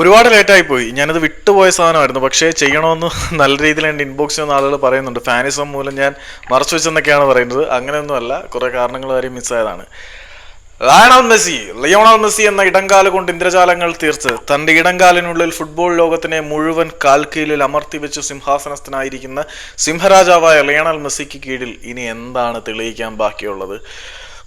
ഒരുപാട് ലേറ്റായി പോയി. ഞാനത് വിട്ടുപോയ സാധനമായിരുന്നു. പക്ഷേ ചെയ്യണമെന്ന് നല്ല രീതിയിൽ എന്റെ ഇൻബോക്സിൽ നിന്ന് ആളുകൾ പറയുന്നുണ്ട്. ഫാനിസം മൂലം ഞാൻ മറച്ചു വെച്ചെന്നൊക്കെയാണ് പറയുന്നത്. അങ്ങനെയൊന്നുമല്ല. കുറേ കാരണങ്ങൾ വരെ മിസ്സായതാണ് ലയണൽ മെസ്സി ലിയോണൽ മെസ്സി എന്ന ഇടങ്കാല കൊണ്ട് ഇന്ദ്രജാലങ്ങൾ തീർത്ത് തന്റെ ഇടങ്കാലിനുള്ളിൽ ഫുട്ബോൾ ലോകത്തിനെ മുഴുവൻ കാൽക്കീലിൽ അമർത്തി വെച്ച് സിംഹാസനസ്ഥനായിരിക്കുന്ന സിംഹരാജാവായ ലയണൽ മെസ്സിക്ക് കീഴിൽ ഇനി എന്താണ് തെളിയിക്കാൻ ബാക്കിയുള്ളത്?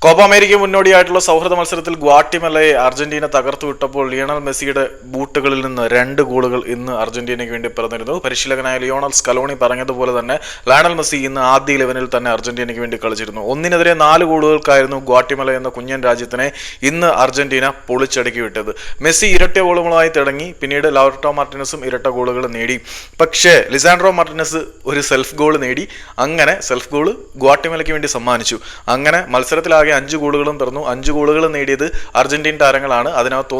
കോപ്പ അമേരിക്ക മുന്നോടിയായിട്ടുള്ള സൗഹൃദ മത്സരത്തിൽ ഗ്വാട്ടിമലയെ അർജന്റീന തകർത്തു വിട്ടപ്പോൾ ലിയണൽ മെസ്സിയുടെ ബൂട്ടുകളിൽ നിന്ന് രണ്ട് ഗോളുകൾ ഇന്ന് അർജന്റീനയ്ക്ക് വേണ്ടി പിറന്നിരുന്നു. പരിശീലകനായ ലിയോണൽ സ്കലോണി പറഞ്ഞതുപോലെ തന്നെ ലയണൽ മെസ്സി ഇന്ന് ആദ്യ ഇലവനിൽ തന്നെ അർജന്റീനയ്ക്ക് വേണ്ടി കളിച്ചിരുന്നു. ഒന്നിനെതിരെ നാല് ഗോളുകൾക്കായിരുന്നു ഗ്വാട്ടിമല എന്ന കുഞ്ഞൻ രാജ്യത്തിനെ ഇന്ന് അർജന്റീന പൊളിച്ചടുക്കി വിട്ടത്. മെസ്സി ഇരട്ട ഗോളുകളായി തിടങ്ങി പിന്നീട് ലൗർട്ടോ മാർട്ടിനസും ഇരട്ട ഗോളുകൾ നേടി. പക്ഷേ ലിസാൻഡ്രോ മാർട്ടിനസ് ഒരു സെൽഫ് ഗോൾ നേടി. അങ്ങനെ സെൽഫ് ഗോൾ ഗ്വാട്ടിമലയ്ക്ക് വേണ്ടി സമ്മാനിച്ചു. അങ്ങനെ മത്സരത്തിലാകെ അഞ്ച് ഗോളുകളും പിറന്നു അഞ്ച് ഗോളുകൾ നേടിയത് അർജന്റീൻ താരങ്ങളാണ്. അതിനകത്ത്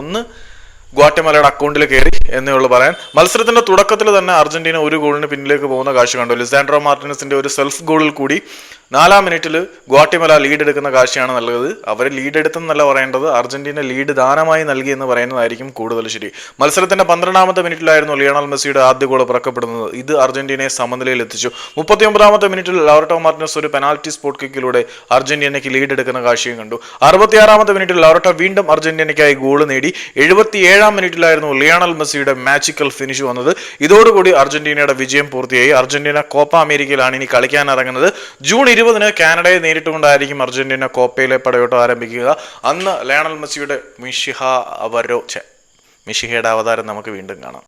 ഒന്ന് ഗ്വാട്ടമലയുടെ അക്കൗണ്ടിൽ കയറി എന്നേ ഉള്ളൂ പറയാൻ. മത്സരത്തിന്റെ തുടക്കത്തിൽ തന്നെ അർജന്റീന ഒരു ഗോളിന് പിന്നിലേക്ക് പോകുന്ന കാഴ്ച കണ്ടു. ലിസാൻഡ്രോ മാർട്ടിനസിന്റെ ഒരു സെൽഫ് ഗോളിൽ കൂടി നാലാം മിനിറ്റിൽ ഗ്വാട്ടിമല ലീഡ് എടുക്കുന്ന കാഴ്ചയാണ് നൽകുന്നത് അവർ ലീഡ് എടുത്തെന്നല്ല പറയേണ്ടത്. അർജന്റീന ലീഡ് ദാനമായി നൽകി എന്ന് പറയുന്നതായിരിക്കും കൂടുതൽ ശരി. മത്സരത്തിന്റെ പന്ത്രണ്ടാമത്തെ മിനിറ്റിലായിരുന്നു ലിയണൽ മെസ്സിയുടെ ആദ്യ ഗോൾ പുറക്കപ്പെടുന്നത്. ഇത് അർജന്റീനയെ സമനിലയിൽ എത്തിച്ചു. മുപ്പത്തിയൊമ്പതാമത്തെ മിനിറ്റിൽ ലോറട്ടോ മാർട്ടിനസ് ഒരു പെനാൽറ്റി സ്പോട്ട് കിക്കിലൂടെ അർജന്റീനയ്ക്ക് ലീഡ് എടുക്കുന്ന കാഴ്ചയും കണ്ടു. അറുപത്തിയാറാമത്തെ മിനിറ്റിൽ ലോറട്ടോ വീണ്ടും അർജന്റീനയ്ക്കായി ഗോൾ നേടി. എഴുപത്തിയേഴാം മിനിറ്റിലായിരുന്നു ലിയണൽ മെസ്സിയുടെ മാജിക്കൽ ഫിനിഷ് വന്നത്. ഇതോടുകൂടി അർജന്റീനയുടെ വിജയം പൂർത്തിയായി. അർജന്റീന കോപ്പ അമേരിക്കയിലാണ് ഇനി കളിക്കാൻ ഇറങ്ങുന്നത്. ജൂൺ ഇരുപതിന് കാനഡയെ നേരിട്ടുകൊണ്ടായിരിക്കും അർജന്റീന കോപ്പയിലെ പടയോട്ടം ആരംഭിക്കുക. അന്ന് ലയണൽ മെസ്സിയുടെ മിഷിഹ അവരോ മിഷിഹയുടെ അവതാരം നമുക്ക് വീണ്ടും കാണാം.